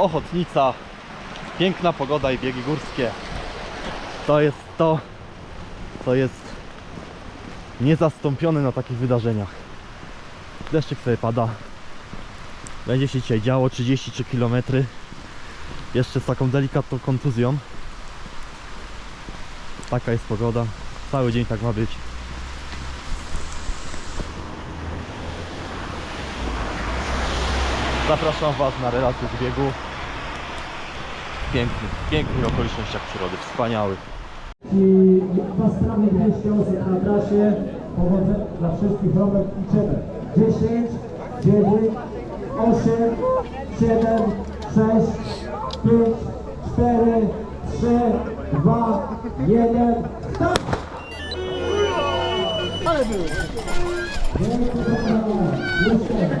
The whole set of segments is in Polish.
Ochotnica, piękna pogoda i biegi górskie. To jest to, co jest niezastąpione na takich wydarzeniach. Deszczyk sobie pada. Będzie się dzisiaj działo 33 km. Jeszcze z taką delikatną kontuzją. Taka jest pogoda. Cały dzień tak ma być. Zapraszam Was na relacje z biegu. W pięknych, pięknych okolicznościach przyrody, wspaniałych. i pastramy 200 osób na trasie. Powodzenia dla wszystkich Robert i Czebek. 10, 9, 8, 7, 6, 5, 4, 3, 2, 1, start! Ale było! Wielkie brawa! Jeszcze!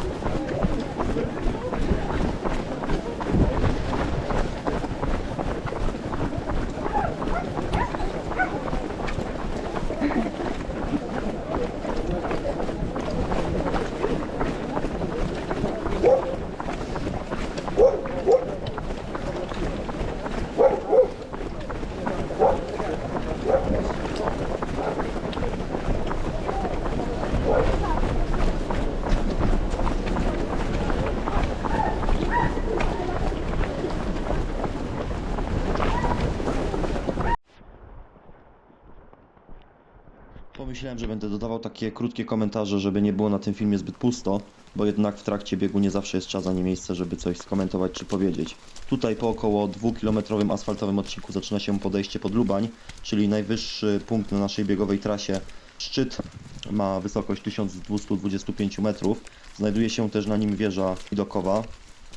Pomyślałem, że będę dodawał takie krótkie komentarze, żeby nie było na tym filmie zbyt pusto, bo jednak w trakcie biegu nie zawsze jest czas ani miejsce, żeby coś skomentować czy powiedzieć. Tutaj po około dwukilometrowym asfaltowym odcinku zaczyna się podejście pod Lubań, czyli najwyższy punkt na naszej biegowej trasie. Szczyt ma wysokość 1225 metrów. Znajduje się też na nim wieża widokowa,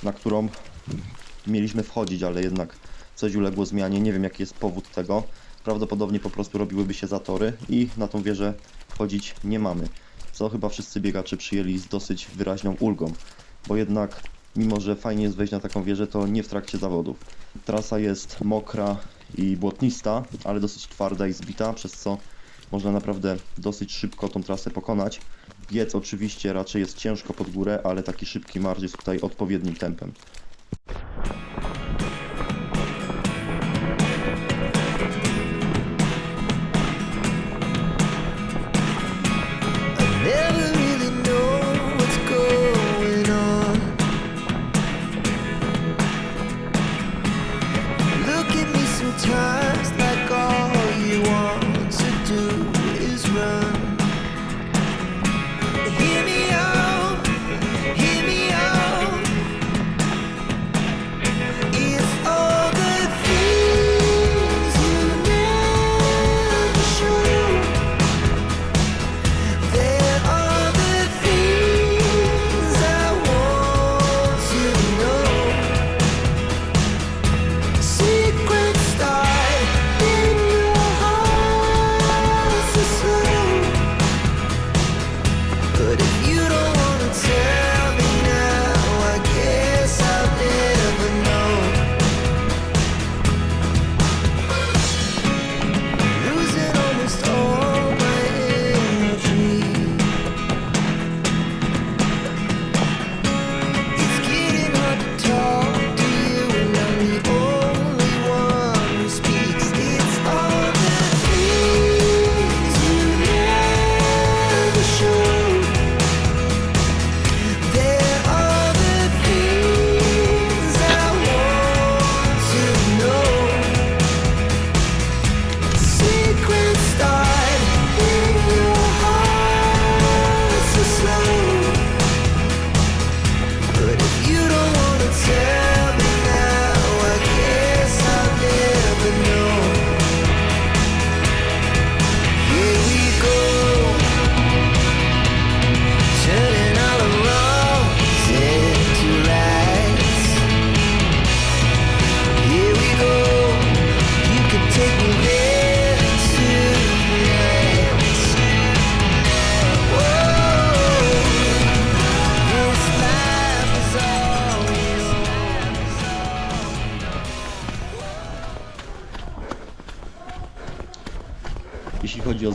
na którą mieliśmy wchodzić, ale jednak coś uległo zmianie. Nie wiem jaki jest powód tego. Prawdopodobnie po prostu robiłyby się zatory i na tą wieżę wchodzić nie mamy. Co chyba wszyscy biegacze przyjęli z dosyć wyraźną ulgą, bo jednak mimo, że fajnie jest wejść na taką wieżę, to nie w trakcie zawodów. Trasa jest mokra i błotnista, ale dosyć twarda i zbita, przez co można naprawdę dosyć szybko tą trasę pokonać. Biec oczywiście raczej jest ciężko pod górę, ale taki szybki marsz jest tutaj odpowiednim tempem.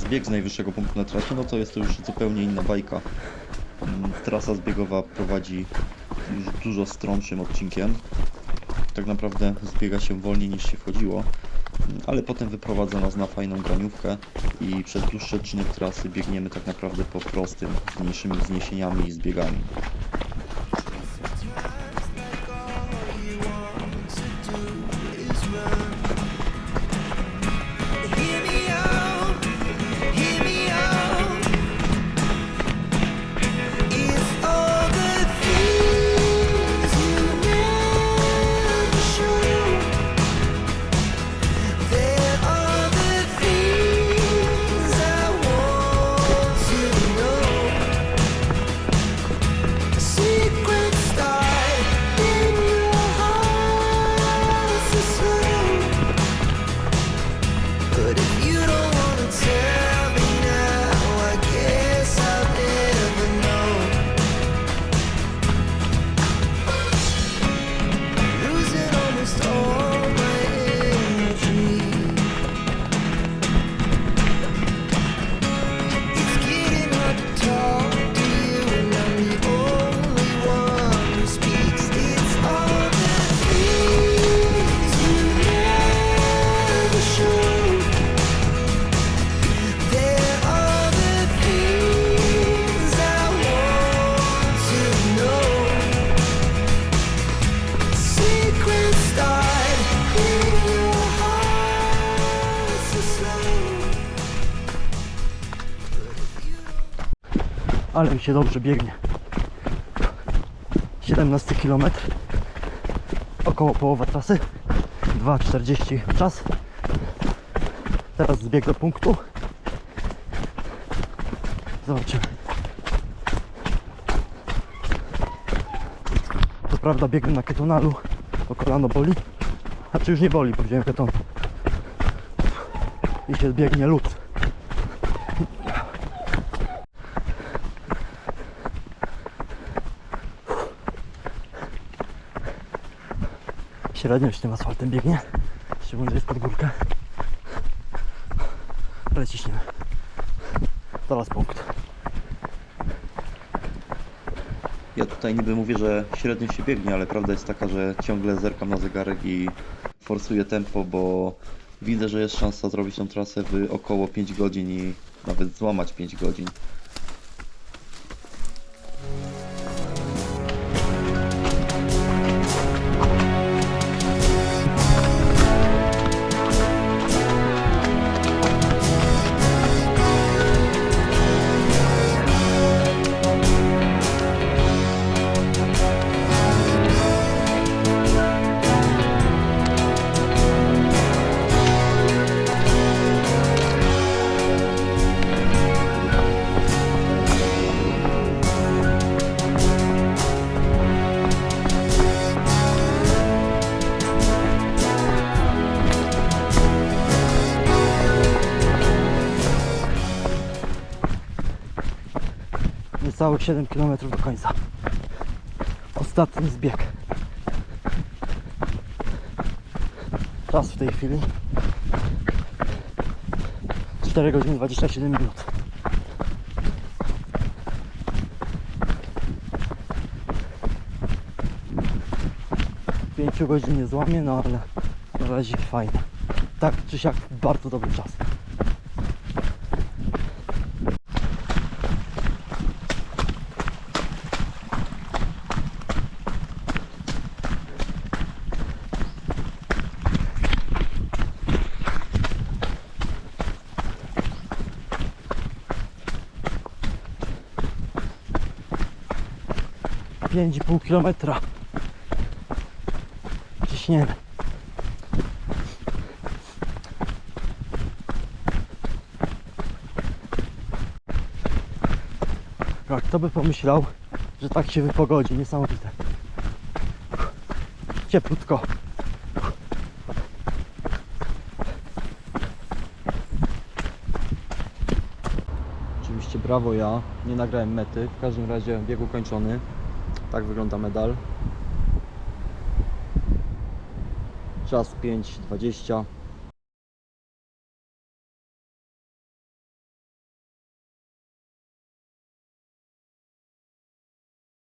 Bieg z najwyższego punktu na trasie, no to jest to już zupełnie inna bajka. Mm, Trasa zbiegowa prowadzi już dużo stromszym odcinkiem. Tak naprawdę zbiega się wolniej niż się wchodziło, mm, ale potem wyprowadza nas na fajną graniówkę i przez dłuższy odcinek trasy biegniemy tak naprawdę po prostym, z mniejszymi wzniesieniami i zbiegami. Ale mi się dobrze biegnie. 17 km. Około połowa trasy. 2,40 czas. Teraz zbieg do punktu. Zobaczymy. To prawda biegnę na ketonalu, bo kolano boli. A czy już nie boli, bo wziąłem keton. I się biegnie lód. Średnio się tym asfaltem biegnie. Szczególnie, że jest pod górkę. Ale ciśniemy. Zaraz punkt. Ja tutaj niby mówię, że średnio się biegnie, ale prawda jest taka, że ciągle zerkam na zegarek i forsuję tempo, bo widzę, że jest szansa zrobić tą trasę w około 5 godzin i nawet złamać 5 godzin. Niecałych 7 km do końca. Ostatni zbieg. Czas w tej chwili 4 godziny 27 minut. Pięciu godzin nie złamie, no ale na razie fajnie. Tak czy siak bardzo dobry czas. Pięć i pół kilometra. Ciśniemy. Tak, kto by pomyślał, że tak się wypogodzi, niesamowite. Cieplutko. Oczywiście brawo ja, nie nagrałem mety, w każdym razie bieg ukończony. Tak wygląda medal. Czas 5.20.